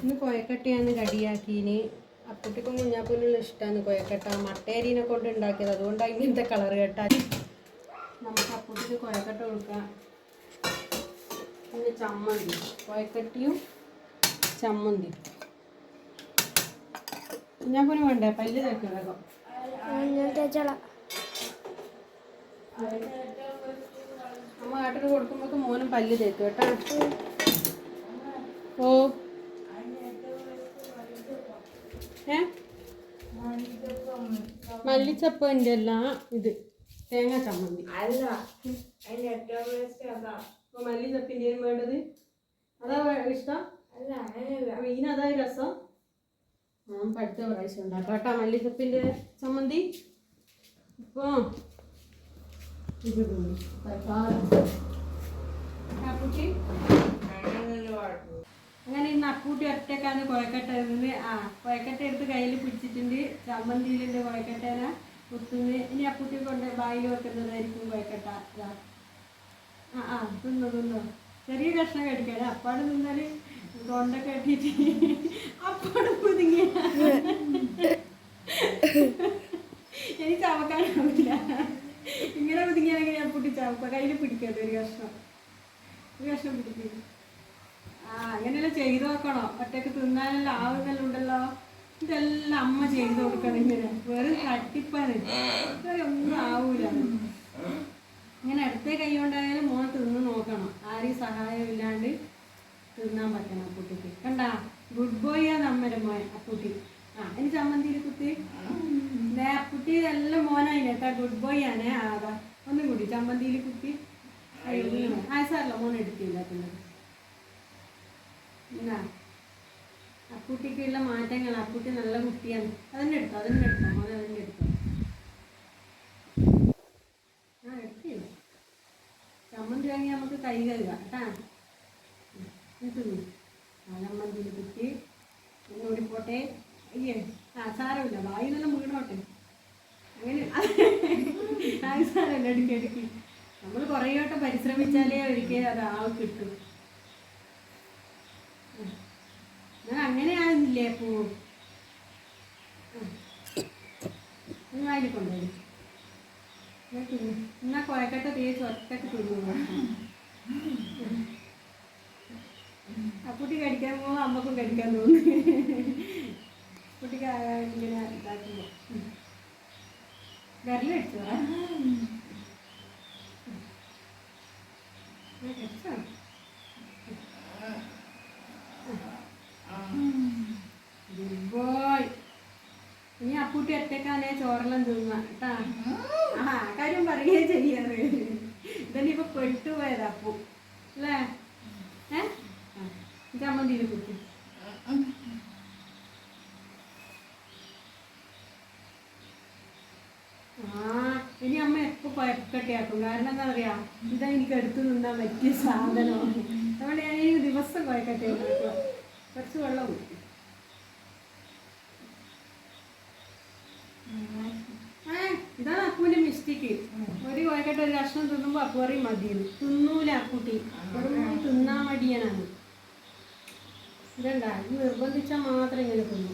ഇന്ന് കൊയക്കട്ടയാണ് കടിയാക്കീന് അപ്പുട്ടിക്കും കുഞ്ഞാപ്പൂനുള്ള ഇഷ്ടമാണ് കൊയക്കട്ട. മട്ടേരീനെ കൊണ്ട് ഉണ്ടാക്കിയത്. അതുകൊണ്ടാണ് ഇങ്ങനത്തെ കളർ കെട്ടാൻ നമുക്ക് അപ്പുട്ടിക്ക് കൊയക്കട്ട കൊടുക്കാം. പിന്നെ ചമ്മന്തി. കൊയക്കട്ടിയും ചമ്മന്തി. കുഞ്ഞാപ്പൂന് വേണ്ടേ? പല്ല് തേച്ചോളാം. അമ്മ കാട്ടിന് കൊടുക്കുമ്പോൾ മോനും പല്ല് തേക്കും കേട്ടോ ഓ ഏ മല്ലിച്ചപ്പന്റെ അല്ല ഇത് തേങ്ങ ചമ്മന്തി. അല്ല അതിന്റെ ഏറ്റവും ടേസ്റ്റ് അതാ. അപ്പോൾ മല്ലിച്ചപ്പിന്റെയും വേണ്ടത്? അതാ ഇഷ്ടം? അല്ല മീൻ രസം. ഞാൻ പഠിച്ച പ്രാവശ്യം ഉണ്ടാക്കാം കേട്ടോ മല്ലിച്ചപ്പിന്റെ ചമ്മന്തി. ഇപ്പോൾ ഇത് കുഴപ്പം അങ്ങനെ ഇന്ന് അപ്പൂട്ടി ഒറ്റക്കാന്ന് കോയക്കട്ട ഇരുന്ന് ആ കോയക്കട്ട എടുത്ത് കയ്യിൽ പിടിച്ചിട്ടുണ്ട്. ചമ്മന്തിയിലുണ്ട് കോയക്കട്ടേന കുത്തുന്നത്. ഇനി അപ്പൂട്ടി കൊണ്ട് ബായിൽ വെക്കുന്നതായിരിക്കും കോയക്കട്ട ഇതാ ആ ആ തിന്നു തിന്നു. ചെറിയ കഷ്ണം കടിക്കാതെ അപ്പാട് നിന്നാൽ തൊണ്ട കെട്ടിട്ട് അപ്പാട് പുതുങ്ങിയ എനിക്ക് ചവക്കാനാവില്ല. ഇങ്ങനെ പുതുങ്ങിയാണെങ്കിൽ ഞാൻ അപ്പൂട്ടി ചവക്ക. കയ്യിൽ പിടിക്കാതെ ഒരു കഷ്ണം. ഒരു കഷ്ണം പിടിക്കും ആ അങ്ങനെയല്ല ചെയ്തു നോക്കണോ? ഒറ്റയ്ക്ക് തിന്നാനല്ല ആവുന്നെല്ലാം ഉണ്ടല്ലോ. ഇതെല്ലാം അമ്മ ചെയ്ത് കൊടുക്കണം ഇങ്ങനെ. വെറും തട്ടിപ്പാണ്. ഒന്നും ആവൂല. ഇങ്ങനെ അടുത്ത കൈ കൊണ്ടായാലും മോൻ തിന്ന് നോക്കണം. ആരെയും സഹായം ഇല്ലാണ്ട് തിന്നാൻ പറ്റണം അപ്പൂട്ടിക്ക് കണ്ടാ? ഗുഡ് ബോയ് ആണ് അമ്മയുടെ മോൻ അപ്പൂട്ടി ആ എനിക്ക് ചമ്മന്തിയിൽ കുത്തി? ദേ അപ്പൂട്ടി എല്ലാം മോനായി കേട്ടാ ഗുഡ് ബോയ് ആണ്. ആ, ഒന്നും കൂടി. ചമ്മന്തിയിൽ കുത്തി. ആ സാറല്ല മോൻ എടുത്തില്ല പിന്നെ. എന്നാ? അപ്പൂട്ടിക്കുള്ള മാറ്റങ്ങൾ അപ്പൂട്ടി നല്ല കുട്ടിയാണ്. അതന്നെ എടുത്തോ അതന്നെ എടുത്തോ മോനെ അതന്നെ എടുത്തോ. ആ എടുത്തില്ല ചമ്മന്തി വാങ്ങി നമുക്ക് കൈ കഴുകാം കേട്ടാ? ചമ്മന്തിയിൽ കുത്തി ഒന്നുകൂടി പോട്ടെ അയ്യേ ആ സാരമില്ല. വായി നല്ല വീണോട്ടെ. അങ്ങനെ. അത് സാരമില്ല എടുക്കി നമ്മൾ കുറേ വട്ടം പരിശ്രമിച്ചാലേ ഒരിക്കൽ അത് ആൾ കിട്ടും. അങ്ങനെ ആകുന്നില്ലേ പൂ അതിൽ കൊണ്ടുവരും എന്നാ കുഴക്കട്ട തേച്ച് ഒറ്റയ്ക്ക് തിന്നു അക്കുട്ടി കടിക്കാൻ പോകുമ്പോൾ അമ്മക്കും കടിക്കാൻ തോന്നുന്നു കുട്ടിക്ക് ഇങ്ങനെ ഇതാക്കുമ്പോ വിരലടിച്ചോ കടിച്ചോ ഗുഡ് ബോയ് ഇനി അപ്പൂട്ടി ഒറ്റക്കാണേ ചോറെല്ലാം തിന്ന കേട്ടാ? ആ കാര്യം പറയുകയും ചെയ്യാറ്. ഇതന്നെ ഇപ്പൊ പെട്ടുപോയത് അപ്പു. അല്ലേ? ഏ? ചമ്മന്തിയിൽ കുത്തി ആ ഇനി അമ്മ എപ്പോ കൊയക്കട്ടയാക്കും കാരണം എന്താ പറയാ ഇതാ എനിക്ക് എടുത്തു നിന്നാൻ പറ്റിയ സാധനമാണ് അതുകൊണ്ട് ഞാൻ ഈ ദിവസം കൊയക്കട്ട കുറച്ച് വെള്ളം കുടിക്കും ആ, ഇതാണ് അപ്പൂന്റെ മിസ്റ്റേക്ക് ഒരു കോയക്കട്ട ഒരു കഷ്ണം തിന്നുമ്പോ അപ്പു പറയും മതിയെന്ന്. തിന്നൂല കുട്ടി. വെറും തിന്നാൻ മടിയനാണ്. ഇതല്ല ഇത് നിർബന്ധിച്ചാൽ മാത്രം ഇങ്ങനെ തിന്നു.